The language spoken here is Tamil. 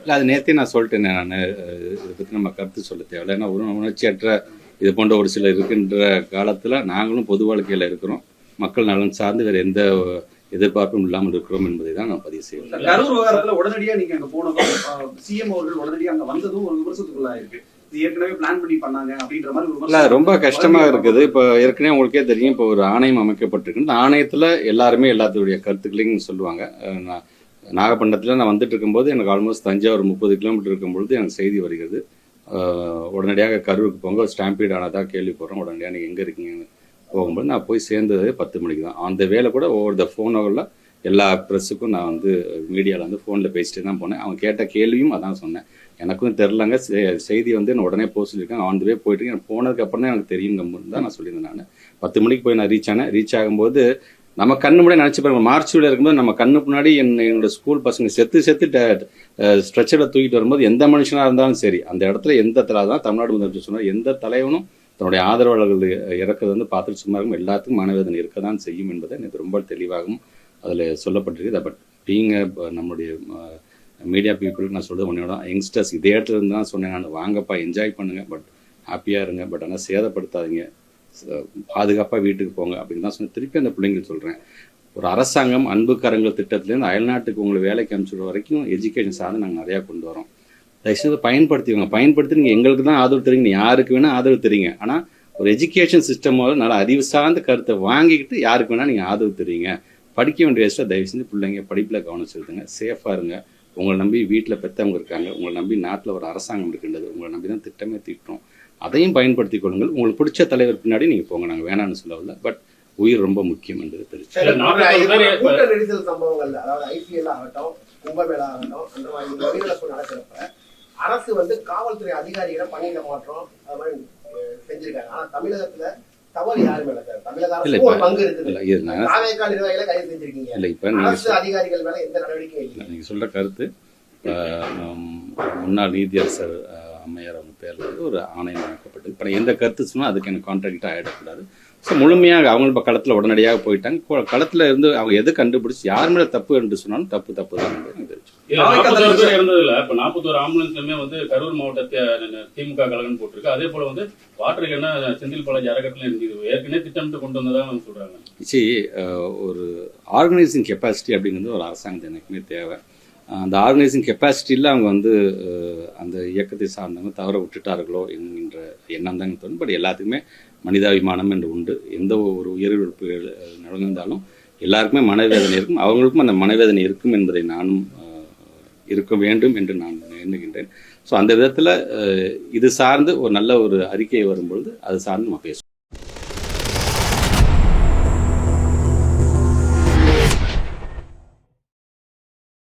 இல்லை அது நேற்றே நான் சொல்லிட்டேன் நான். இதை பற்றி நம்ம கருத்து சொல்ல தேவையில்லை. ஏன்னா ஒரு உணர்ச்சியற்ற இது போன்ற ஒரு சிலர் இருக்கின்ற காலத்தில் நாங்களும் பொது வாழ்க்கையில் இருக்கிறோம். மக்கள் நலன் சார்ந்து வேறு எந்த எதிர்பார்ப்பும் இல்லாமல் இருக்கிறோம் என்பதை தான் நான் பதிவு செய்வேன் கரூர் விவகாரத்துல உடனடியா நீங்க அங்க போனதும் சிஎம் அவர்கள் உடனடியா அங்க வந்ததும் ஒரு விமர்சனத்துக்குள்ளா இருக்கு. இது ஏற்கனவே பிளான் பண்ணி பண்ணாங்க அப்படின்ற மாதிரி ஒரு இல்லை விமர்சனம் ரொம்ப கஷ்டமாக இருக்குது. இப்போ ஏற்கனவே உங்களுக்கே தெரியும் இப்போ ஒரு ஆணையம் அமைக்கப்பட்டிருக்கு. இந்த ஆணையத்தில் எல்லாருமே எல்லாத்துடைய கருத்துக்களையும் சொல்லுவாங்க. நாகப்பட்டினத்தில் நான் வந்துட்டு இருக்கும்போது எனக்கு ஆல்மோஸ்ட் தஞ்சாவூர் முப்பது கிலோமீட்டர் இருக்கும்பொழுது எனக்கு செய்தி வருகிறது. உடனடியாக கரூருக்கு போங்க ஸ்டாம்பீட் ஆனதாக கேள்விப்படுறோம். உடனடியாக நீங்கள் எங்கே இருக்கீங்கன்னு போகும்போது நான் போய் சேர்ந்தது பத்து மணிக்கு தான். அந்த வேலை கூட ஒவ்வொரு த ஃபோனில் எல்லா ப்ரெஸ்ஸுக்கும் நான் வந்து மீடியாவில் வந்து ஃபோனில் பேசிட்டு தான் போனேன். அவங்க கேட்ட கேள்வியும் அதான் சொன்னேன். எனக்கும் தெரிலங்க. செ- செய்தி வந்து நான் உடனே போக சொல்லியிருக்கேன் ஆன் வே போயிட்டு எனக்கு போனதுக்கப்புறம் தான் எனக்கு தெரியுங்க தான் நான் சொல்லியிருந்தேன் நான். பத்து மணிக்கு போய் நான் ரீச் ஆனேன். ரீச் ஆகும்போது நம்ம கண்ணு முன்னாடி நினச்சி பாருங்க. மார்ச்ல இருக்கும்போது நம்ம கண்ணு முன்னாடி என் என்னோட ஸ்கூல் பசங்க செத்து செத்து ஸ்ட்ரெச்சரில் தூக்கிட்டு வரும்போது எந்த மனுஷனாக இருந்தாலும் சரி அந்த இடத்துல எந்த தலை தான் தமிழ்நாடு முதலமைச்சர் சொன்னார். எந்த தலைவனும் தன்னுடைய ஆதரவாளர்கள் இறக்கிறது வந்து பார்த்துட்டு சும்மா இருக்கும். எல்லாத்துக்கும் மனவேதனை இருக்க தான் செய்யும் என்பதை எனக்கு ரொம்ப தெளிவாகவும் அதில் சொல்லப்பட்டிருக்கு. பட் பீங்க நம்முடைய மீடியா பீப்புளுக்கு நான் சொல்றது உன்னோட யங்ஸ்டர்ஸ் இதே இடத்துல இருந்து தான் சொன்னேன் நான். வாங்கப்பா என்ஜாய் பண்ணுங்க பட் ஹாப்பியாக இருங்க பட் ஆனால் சேதப்படுத்தாதீங்க. பாதுகாப்பாக வீட்டுக்கு போங்க அப்படின்னு தான் சொன்னேன். திருப்பி அந்த பிள்ளைங்களுக்கு சொல்கிறேன் ஒரு அரசாங்கம் அன்பு கரங்கள் திட்டத்துலேருந்து அயல்நாட்டுக்கு உங்களை வேலைக்கு அனுப்பிச்சுடுற வரைக்கும் எஜுகேஷன் சார்ந்து நாங்கள் நிறையா கொண்டு வரோம். தயவுசெய்து பயன்படுத்திக்கோங்க. பயன்படுத்தி நீங்கள் எங்களுக்கு தான் ஆதரவு தரீங்க யாருக்கு வேணால் ஆதரவு தரீங்க ஆனால் ஒரு எஜுகேஷன் சிஸ்டமோட நல்ல அறிவு சார்ந்த கருத்தை வாங்கிக்கிட்டு யாருக்கு வேணால் நீங்கள் ஆதரவு தரீங்க படிக்க வேண்டிய வயசில் தயவு செஞ்சு பிள்ளைங்க படிப்பில் கவனம் செலுத்துங்க. சேஃபாக இருங்க. உங்களை நம்பி வீட்டில் பெற்றவங்க இருக்காங்க. உங்களை நம்பி நாட்டில் ஒரு அரசாங்கம் இருக்கின்றது. உங்களை நம்பி தான் திட்டமே தீட்டுறோம். அதையும் பயன்படுத்திக் கொள்ளுங்கள். உங்களுக்கு பிடிச்ச தலைவர் பின்னாடி நீங்கள் போங்க. நாங்கள் வேணாம்னு சொல்லவில்லை பட் உயிர் ரொம்ப முக்கியம் என்பது தெரிஞ்சு அரசு வந்து காவல்துறை அதிகாரிகளை பணியிட மாற்றம் அது மாதிரி செஞ்சிருக்காங்க. ஆனா தமிழகத்துல தவறு யாரு மேல சார். தமிழக அரசு ஒரு பங்கு இருக்குது. தாவேக்கா நிர்வாகிகளை கைது செஞ்சிருக்கீங்க. இல்லை இப்போ அரசு அதிகாரிகள் மேல எந்த நடவடிக்கையும் இல்லை. நீங்கள் சொல்கிற கருத்து முன்னாள் நீதியரசர் அம்மையார் அவங்க பேரில் வந்து ஒரு ஆணையம் அமைக்கப்பட்டது. இப்போ எந்த கருத்து சொன்னால் அதுக்கு எனக்கு கான்ட்ராக்டாக ஆகிடக்கூடாது ஸோ முழுமையாக அவங்க இப்போ களத்தில் உடனடியாக போயிட்டாங்க. களத்துல இருந்து அவங்க எது கண்டுபிடிச்சி யார் மேலே தப்பு என்று சொன்னாலும் தப்பு தப்பு தான் தெரிஞ்சு இறந்ததுல இப்ப நாற்பத்தோரு ஆம்புலன்ஸ்லுமே வந்து கரூர் மாவட்டத்தை திமுக கழகம் போட்டிருக்கு. அதே போல வந்து வாட்டர் என்ன செந்தில் பாலாஜி அறக்கட்டளை இருந்தது ஏற்கனவே திட்டமிட்டு கொண்டு வந்ததா அவங்க சொல்றாங்க. சி ஒரு ஆர்கனைசிங் கெப்பாசிட்டி அப்படிங்கிறது ஒரு அரசாங்கத்தை எனக்குமே தேவை. அந்த ஆர்கனைசிங் கெப்பாசிட்டியில் அவங்க வந்து அந்த இயக்கத்தை சார்ந்தவங்க தவற விட்டுட்டார்களோ என்கின்ற எண்ணம் தான் தோணும். பட் எல்லாத்துக்குமே மனிதாபிமானம் என்று உண்டு. எந்த ஒரு உயிரிழப்பு நடந்தாலும் எல்லாருக்குமே மனவேதனை இருக்கும். அவங்களுக்கும் அந்த மனவேதனை இருக்கும் என்பதை நானும் இருக்க வேண்டும் என்று நான் எண்ணுகின்றேன். ஸோ அந்த விதத்தில் இது சார்ந்து ஒரு நல்ல ஒரு அறிக்கை வரும்பொழுது அது சார்ந்து நம்ம பேசுவோம்.